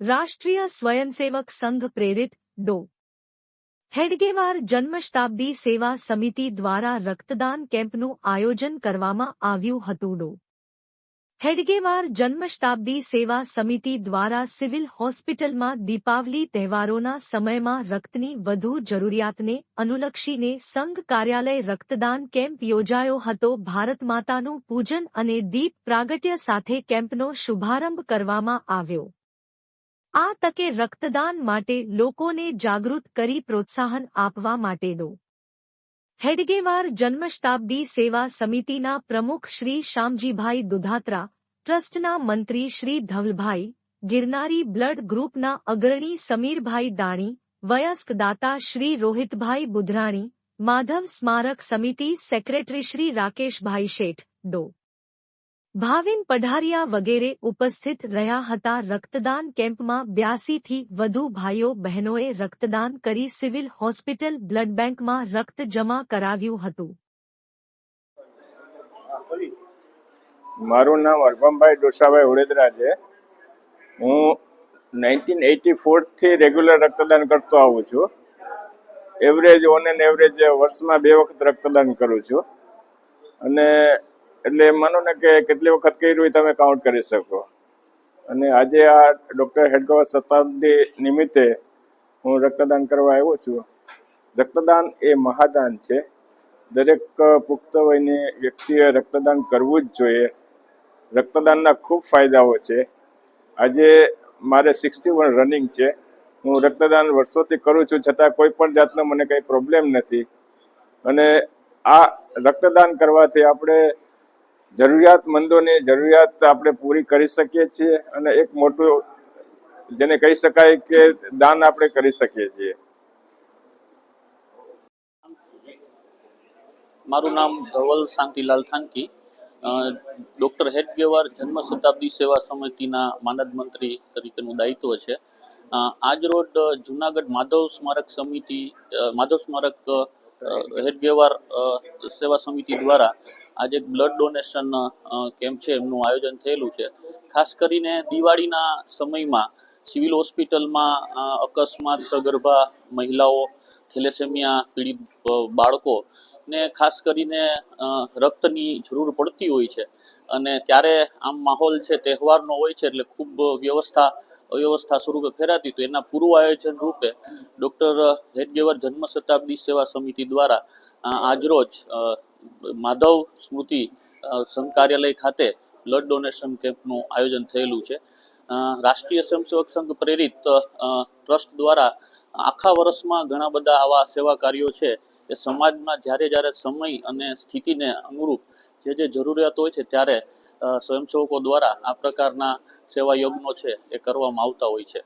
રાષ્ટ્રીય સ્વયંસેવક સંઘ પ્રેરિત ડો. હેડગેવાર જન્મશતાબ્દી સેવા સમિતિ દ્વારા રક્તદાન કેમ્પનું આયોજન કરવામાં આવ્યું હતું ડો. હેડગેવાર જન્મશતાબ્દી સેવા સમિતિ દ્વારા સિવિલ હોસ્પિટલમાં દીપાવલી તહેવારોના સમયમાં રક્તની વધુ જરૂરિયાતને અનુલક્ષીને સંઘ કાર્યાલય રક્તદાન કેમ્પ યોજાયો હતો. ભારત માતાનું પૂજન અને દીપ પ્રાગટ્ય સાથે કેમ્પનો શુભારંભ કરવામાં આવ્યો. આ તકે રક્તદાન માટે લોકોને જાગૃત કરી પ્રોત્સાહન આપવા માટેનો. હેડગેવાર જન્મશતાબ્દી સેવા સમિતિના પ્રમુખ શ્રી શ્યામજીભાઈ દુધાત્રા, ટ્રસ્ટના મંત્રી શ્રી ધવલભાઈ ગિરનારી બ્લડ ગ્રુપના અગ્રણી સમીરભાઈ દાણી વયસ્ક દાતા શ્રી રોહિતભાઈ બુધરાણી, માધવ સ્મારક સમિતિ સેક્રેટરી શ્રી રાકેશભાઈ શેઠ ડો. ભાવિન પઢારિયા વગેરે ઉપસ્થિત રહ્યા હતા. રક્તદાન કેમ્પમાં બ્યાસીથી વધુ ભાઈઓ બહેનોએ રક્તદાન કરી સિવિલ હોસ્પિટલ બ્લડ બેંકમાં રક્ત જમા કરાવ્યું હતું. મારું નામ અર્ભમભાઈ ડોસાભાઈ ઉડેદરા છે. હું નાઇન્ટીન એટી ફોરથી રેગ્યુલર રક્તદાન કરતો આવું છું. એવરેજ ઓન એન એવરેજ વર્ષમાં બે વખત રક્તદાન કરું છું. અને એટલે માનો ને કે કેટલી વખત કર્યું તમે કાઉન્ટ કરી શકો. અને આજે આ ડૉક્ટર હેડગવર શતાબ્દી નિમિત્તે હું રક્તદાન કરવા આવ્યો છું. રક્તદાન એ મહાદાન છે. દરેક પુખ્ત વયની વ્યક્તિએ રક્તદાન કરવું જ જોઈએ. રક્તદાનના ખૂબ ફાયદાઓ છે. આજે મારે સિક્સટી વન રનિંગ છે. હું રક્તદાન વર્ષોથી કરું છું, છતાં કોઈ પણ જાતનો મને કંઈ પ્રોબ્લેમ નથી. અને આ રક્તદાન કરવાથી આપણે જરૂરિયાતમંદોની જરૂરિયાત આપણે પૂરી કરી શકીએ છીએ અને એક મોટું જેને કહી શકાય કે દાન આપણે કરી શકીએ છીએ. મારું નામ ધવલ શાંતિલાલ થાનકી. ડૉક્ટર હેડગેવાર જન્મ શતાબ્દી સેવા સમિતિના માનદ મંત્રી તરીકેનું દાયિત્વ છે. આજ રોજ જુનાગઢ માધવ સ્મારક સમિતિ માધવ સ્મારક હેડગેવાર સેવા સમિતિ દ્વારા આજે એક બ્લડ ડોનેશન કેમ્પ છે, એમનું આયોજન થયેલું છે. ખાસ કરીને દિવાળીના સમયમાં સિવિલ હોસ્પિટલમાં અકસ્માત, સગર્ભા મહિલાઓ, થેલેસેમિયા પીડિત બાળકો ને ખાસ કરીને રક્તની જરૂર પડતી હોય છે. અને ત્યારે આમ માહોલ છે, તહેવારનો હોય છે, એટલે ખૂબ વ્યવસ્થા અવ્યવસ્થા સ્વરૂપે ફેરાતી તો એના પૂર્વ આયોજન રૂપે ડૉક્ટર હેડગેવર જન્મ શતાબ્દી સેવા સમિતિ દ્વારા આજરોજ માધવ સ્મૃતિ સંઘ કાર્યાલય ખાતે બ્લડ ડોનેશન કેમ્પનું આયોજન થયેલું છે. રાષ્ટ્રીય સ્વયંસેવક સંઘ પ્રેરિત ટ્રસ્ટ દ્વારા આખા વર્ષમાં ઘણા બધા આવા સેવા કાર્યો છે એ સમાજમાં જ્યારે જ્યારે સમય અને સ્થિતિને અનુરૂપ જે જે જરૂરિયાત હોય છે ત્યારે સ્વયંસેવકો દ્વારા આ પ્રકારના સેવા યજ્ઞો છે એ કરવામાં આવતા હોય છે.